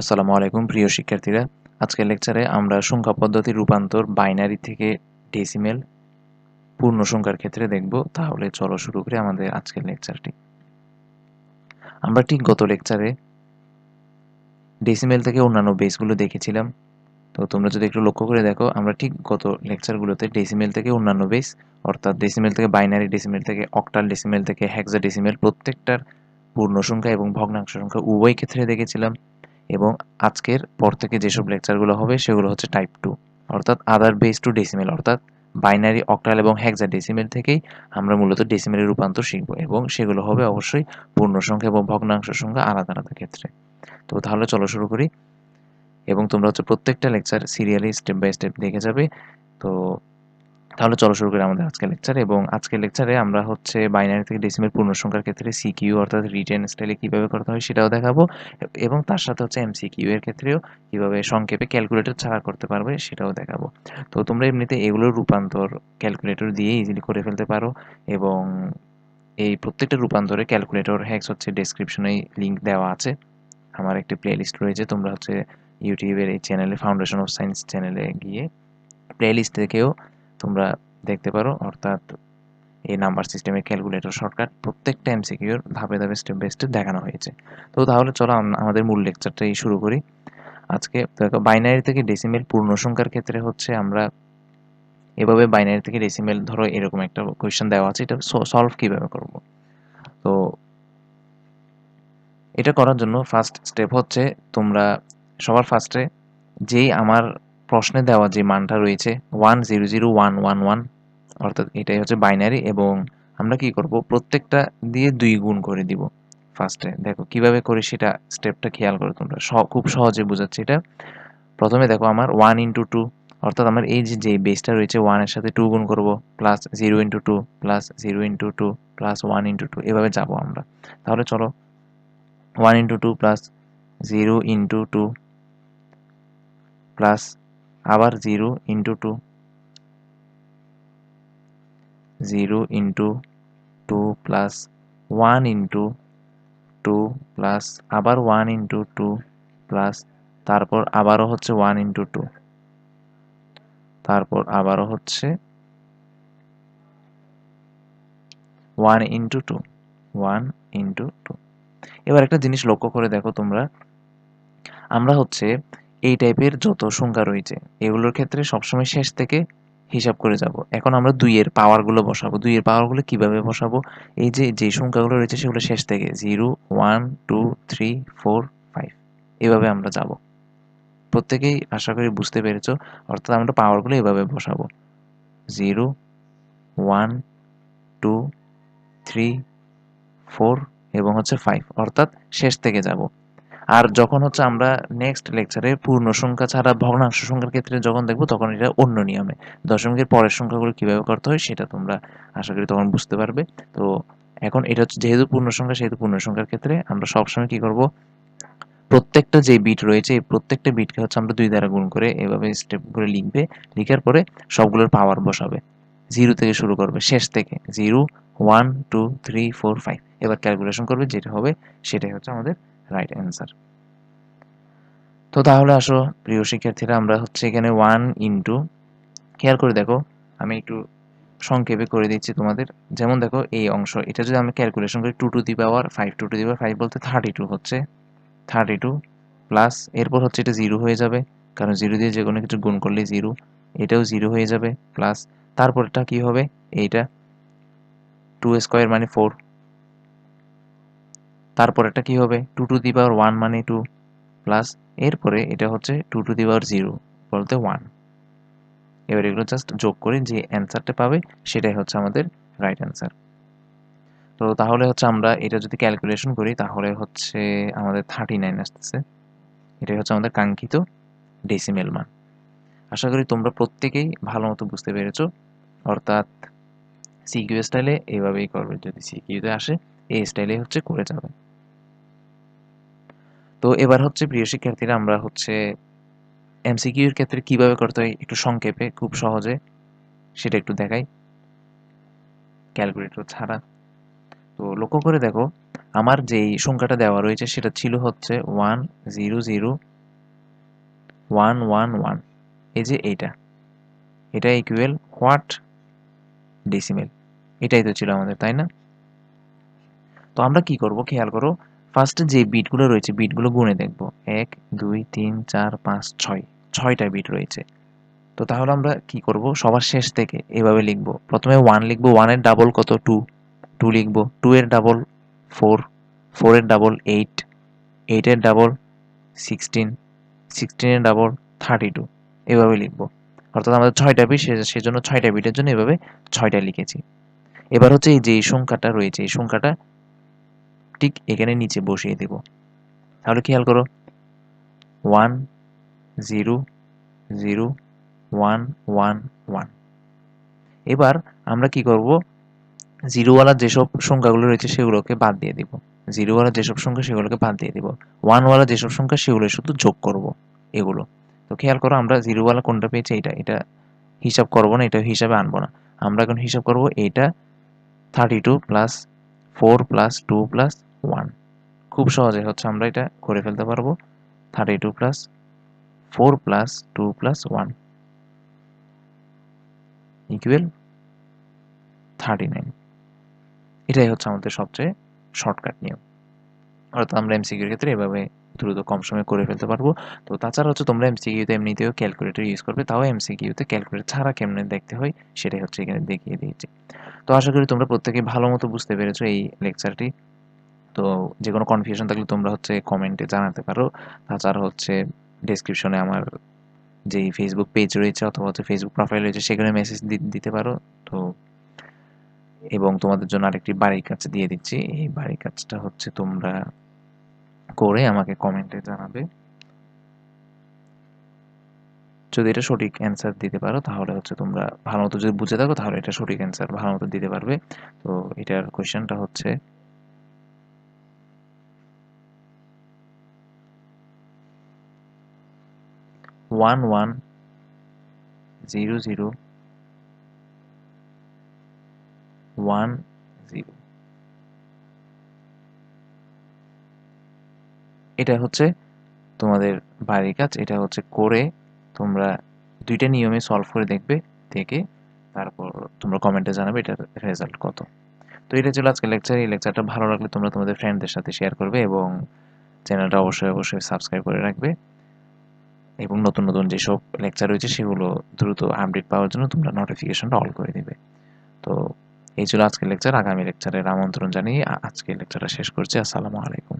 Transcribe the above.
আসসালামু আলাইকুম, প্রিয় শিক্ষার্থীরা। আজকের লেকচারে আমরা সংখ্যা পদ্ধতির রূপান্তর বাইনারি থেকে ডেসিমেল পূর্ণ সংখ্যার ক্ষেত্রে দেখব। তাহলে চলো শুরু করি আমাদের আজকের লেকচারটি। আমরা ঠিক গত লেকচারে ডেসিমেল থেকে অন্যান্য বেসগুলো দেখেছিলাম। তো তোমরা যদি একটু লক্ষ্য করে দেখো, আমরা ঠিক গত লেকচারগুলোতে ডেসিমেল থেকে অন্যান্য বেস, অর্থাৎ ডেসিমেল থেকে বাইনারি ডেসিমেল থেকে অক্টাল ডেসিমেল থেকে হ্যাক্সা ডেসিমেল প্রত্যেকটার পূর্ণ সংখ্যা এবং ভগ্নাংশ সংখ্যা উভয় ক্ষেত্রে দেখেছিলাম। এবং আজকের পর থেকে যেসব লেকচারগুলো হবে, সেগুলো হচ্ছে টাইপ টু অর্থাৎ আদার বেস টু ডেসিমেল অর্থাৎ বাইনারি অক্টাল এবং হ্যাক্সা ডেসিমেল থেকেই আমরা মূলত ডেসিমেলের রূপান্তর শিখব এবং সেগুলো হবে অবশ্যই পূর্ণ সংখ্যা এবং ভগ্নাংশ সংখ্যা আলাদা আলাদা ক্ষেত্রে। তো তাহলে চলো শুরু করি। এবং তোমরা হচ্ছে প্রত্যেকটা lecture serially step by step দেখে যাবে। তো তাহলে চলো শুরু করি আমাদের আজকের লেকচার এবং আজকের লেকচারে আমরা হচ্ছে বাইনারি থেকে ডেসিমেল পূর্ণ সংখ্যার ক্ষেত্রে সিকিউ অর্থাৎ রিটেন স্টাইলে কীভাবে করতে হয় সেটাও দেখাবো। এবং তার সাথে হচ্ছে এমসিকিউ এর ক্ষেত্রেও কীভাবে সংক্ষেপে ক্যালকুলেটর ছাড়া করতে পারবে সেটাও দেখাবো। তো তোমরা এমনিতে এগুলোর রূপান্তর ক্যালকুলেটর দিয়ে ইজিলি করে ফেলতে পারো এবং এই প্রত্যেকটা রূপান্তরে ক্যালকুলেটর হ্যাক্স হচ্ছে ডেসক্রিপশনে লিঙ্ক দেওয়া আছে। আমার একটি প্লেলিস্ট রয়েছে, তোমরা হচ্ছে ইউটিউবের এই চ্যানেলে ফাউন্ডেশন অফ সায়েন্স চ্যানেলে গিয়ে প্লেলিস্ট থেকেও তোমরা দেখতে পারো, অর্থাৎ এই নাম্বার সিস্টেমের ক্যালকুলেটর শর্টকাট প্রত্যেকটা এমসিকিউর ধাপে ধাপে স্টেপ বাই স্টেপ দেখানো হয়েছে। তো তাহলে চলো আমাদের মূল লেকচারটাই শুরু করি। আজকে দেখো বাইনারি থেকে ডেসিমেল পূর্ণ সংখ্যার ক্ষেত্রে হচ্ছে আমরা এভাবে বাইনারি থেকে ডেসিমেল ধরো এরকম একটা কোয়েশ্চেন দেওয়া আছে, এটা সলভ কীভাবে করব? তো এটা করার জন্য ফার্স্ট স্টেপ হচ্ছে তোমরা সবার ফার্স্টে যেই আমার প্রশ্নে দেওয়া যে মানটা রয়েছে one zero zero one one one অর্থাৎ এটাই হচ্ছে বাইনারি এবং আমরা কি করব? প্রত্যেকটা দিয়ে দুই গুণ করে দিব ফার্স্টে দেখো, কীভাবে করে সেটা স্টেপটা খেয়াল করো তোমরা। খুব সহজে বোঝাচ্ছি এটা। প্রথমে দেখো আমার ওয়ান ইন্টু টু অর্থাৎ আমার এই যে বেসটা রয়েছে ওয়ানের সাথে টু গুণ করব plus zero into two plus zero into two plus one into two এভাবে যাব আমরা। তাহলে চলো one into two plus zero into two plus আবার zero into two. Zero into two plus one into two plus আবার one into two plus তারপর আবারও হচ্ছে ওয়ান ইন্টু টু। তারপর আবারও হচ্ছে one into two, one into two. এবার একটা জিনিস লক্ষ্য করে দেখো তোমরা। আমরা হচ্ছে এই টাইপের যত সংখ্যা রয়েছে, এগুলোর ক্ষেত্রে সবসময় শেষ থেকে হিসাব করে যাব। এখন আমরা দুইয়ের পাওয়ারগুলো বসাবো। দুইয়ের পাওয়ারগুলো কীভাবে বসাবো? এই যে যে সংখ্যাগুলো রয়েছে সেগুলো শেষ থেকে zero one two three four five এভাবে আমরা যাব। প্রত্যেকেই আশা করি বুঝতে পেরেছ, অর্থাৎ আমরা পাওয়ারগুলো এভাবে বসাবো। Zero one two three four এবং হচ্ছে ফাইভ অর্থাৎ শেষ থেকে যাব। আর যখন হচ্ছে আমরা নেক্সট লেকচারে পূর্ণ সংখ্যা ছাড়া ভগ্নাংশ সংখ্যার ক্ষেত্রে যখন দেখব, তখন এটা অন্য নিয়মে। দশমিকের পরের সংখ্যাগুলো কীভাবে করতে হয় সেটা তোমরা আশা করি তখন বুঝতে পারবে। তো এখন এটা হচ্ছে যেহেতু পূর্ণ সংখ্যা, সেহেতু পূর্ণ সংখ্যার ক্ষেত্রে আমরা সবসময় কী করব? প্রত্যেকটা যে বিট রয়েছে, এই প্রত্যেকটা বিটকে হচ্ছে আমরা দুই দ্বারা গুণ করে এভাবে স্টেপ করে লিখবে। লিখার পরে সবগুলোর পাওয়ার বসাবে। জিরো থেকে শুরু করবে, শেষ থেকে zero one two three four five এবার ক্যালকুলেশন করবে, যেটা হবে সেটাই হচ্ছে আমাদের রাইট অ্যান্সার তো তাহলে আসো, প্রিয় শিক্ষার্থীরা, আমরা হচ্ছে এখানে ওয়ান ইন্টু খেয়াল করে দেখো, আমি একটু সংক্ষেপে করে দিচ্ছি তোমাদের। যেমন দেখো, এই অংশ, এটা যদি আমি ক্যালকুলেশন করি two to the power five two to the power five বলতে থার্টি টু হচ্ছে। থার্টি টু প্লাস এরপর হচ্ছে এটা জিরো হয়ে যাবে, কারণ জিরো দিয়ে যে কোনো কিছু গুণ করলে জিরো এটাও জিরো হয়ে যাবে প্লাস তারপরটা কি হবে? এইটা টু স্কোয়ার মানে ফোর তারপরেরটা কি হবে? Two to the power one মানে টু প্লাস এরপরে এটা হচ্ছে two to the power zero বলতে ওয়ান এবার এগুলো জাস্ট যোগ করে যে অ্যান্সারটা পাবে, সেটাই হচ্ছে আমাদের রাইট অ্যান্সার তো তাহলে হচ্ছে আমরা এটা যদি ক্যালকুলেশন করি, তাহলে হচ্ছে আমাদের থার্টি নাইন আসতেছে। এটাই হচ্ছে আমাদের কাঙ্ক্ষিত ডেসিমেল মান। আশা করি তোমরা প্রত্যেকেই ভালো মতো বুঝতে পেরেছ। অর্থাৎ সিকিউ স্টাইলে এইভাবেই করবে। যদি সিকিউতে আসে এই স্টাইলে হচ্ছে করে যাবে। তো এবার হচ্ছে প্রিয় শিক্ষার্থীরা, আমরা হচ্ছে এমসিকিউর ক্ষেত্রে কীভাবে করতে হয় একটু সংক্ষেপে, খুব সহজে, সেটা একটু দেখাই। ক্যালকুলেটর ছাড়া। তো লক্ষ্য করে দেখো, আমার যেই সংখ্যাটা দেওয়া রয়েছে, সেটা ছিল হচ্ছে one zero zero one one one এই যে এইটা। এটা ইকুয়েল হোয়াট ডেসিমেল এটাই তো ছিল আমাদের, তাই না? তো আমরা কি করব? খেয়াল করো ফার্স্টে যে বিটগুলো রয়েছে বিটগুলো গুনে দেখব। এক, দুই, তিন, চার, পাঁচ, ছয়। ছয়টা বিট রয়েছে। তো তাহলে আমরা কি করব? সবার শেষ থেকে এভাবে লিখব। প্রথমে ওয়ান লিখব ওয়ানের ডাবল কত? টু টু লিখব। টু এর ডাবল ফোর ফোরের ডাবল এইট এইটের ডাবল সিক্সটিন সিক্সটিনের ডাবল থার্টি টু এভাবে লিখব। অর্থাৎ আমাদের ছয়টা বিট সেজন্য ছয়টা বিটের জন্য এভাবে ছয়টা লিখেছি। এবার হচ্ছে এই যে সংখ্যাটা রয়েছে, এই সংখ্যাটা ঠিক এখানে নিচে বসিয়ে দেব। তাহলে খেয়াল করো? One zero zero one one one এবার আমরা কি করব? জিরোওয়ালা যেসব সংখ্যাগুলো রয়েছে সেগুলোকে বাদ দিয়ে দিব। জিরোওয়ালা যেসব সংখ্যা সেগুলোকে বাদ দিয়ে দিব। ওয়ানওয়ালা যেসব সংখ্যা সেগুলো শুধু যোগ করব এগুলো। তো খেয়াল করো? আমরা জিরোওয়ালা কোনটা পেয়েছি? এটা এটা হিসাব করব না, এটা হিসাবে আনব না। আমরা এখন হিসাব করব এইটা thirty two plus four plus two plus one. খুব সহজে হচ্ছে আমরা এটা করে ফেলতে পারব। Thirty two plus four plus two plus one equal thirty nine. এটাই হচ্ছে আমাদের সবচেয়ে শর্টকাট নিয়ম। অর্থাৎ আমরা এমসিকিউর ক্ষেত্রে এভাবে দ্রুত কম সময়ে করে ফেলতে পারব। তো তাছাড়া হচ্ছে তোমরা এমসিকিউতে এমনিতেও ক্যালকুলেটর ইউজ করবে, তাও এমসিকিউতে ক্যালকুলেটর ছাড়া কেমনে দেখতে হয় সেটাই হচ্ছে এখানে দেখিয়ে দিয়েছি। তো আশা করি তোমরা প্রত্যেকে ভালো মতো বুঝতে পেরেছ এই লেকচারটি তো যে কোনো কনফিউশন থাকলে তোমরা হচ্ছে কমেন্টে জানাতে পারো। তাছাড়া হচ্ছে ডেসক্রিপশনে আমার যেই ফেসবুক পেজ রয়েছে অথবা হচ্ছে ফেসবুক প্রোফাইল রয়েছে সেখানে মেসেজ দিতে পারো। তো এবং তোমাদের জন্য আরেকটি বাড়ির কাজ দিয়ে দিচ্ছি। এই বাড়ির কাজটা হচ্ছে তোমরা করে আমাকে কমেন্টে জানাবে। যদি এটা সঠিক অ্যান্সার দিতে পারো, তাহলে হচ্ছে তোমরা ভালো মতো যদি বুঝে থাকো, তাহলে এটা সঠিক অ্যান্সার ভালো মতো দিতে পারবে। তো এটার কোয়েশ্চেনটা হচ্ছে one one zero zero one zero এটা হচ্ছে তোমাদের বাড়ির কাজ, এটা হচ্ছে করে তোমরা দুইটা নিয়মে সলভ করে দেখবে, দেখে তারপর তোমরা কমেন্টে জানাবে এটার রেজাল্ট কত। তো এটা ছিল আজকে লেকচার এই লেকচারটা ভালো লাগলে তোমরা তোমাদের ফ্রেন্ডদের সাথে শেয়ার করবে এবং চ্যানেলটা অবশ্যই অবশ্যই সাবস্ক্রাইব করে রাখবে। এবং নতুন নতুন যেসব লেকচার রয়েছে সেগুলো দ্রুত আপডেট পাওয়ার জন্য তোমরা নোটিফিকেশনটা অল করে দিবে। তো এই ছিল আজকের লেকচার আগামী লেকচারের আমন্ত্রণ জানিয়ে আজকের লেকচারটা শেষ করছি, আসসালামু আলাইকুম।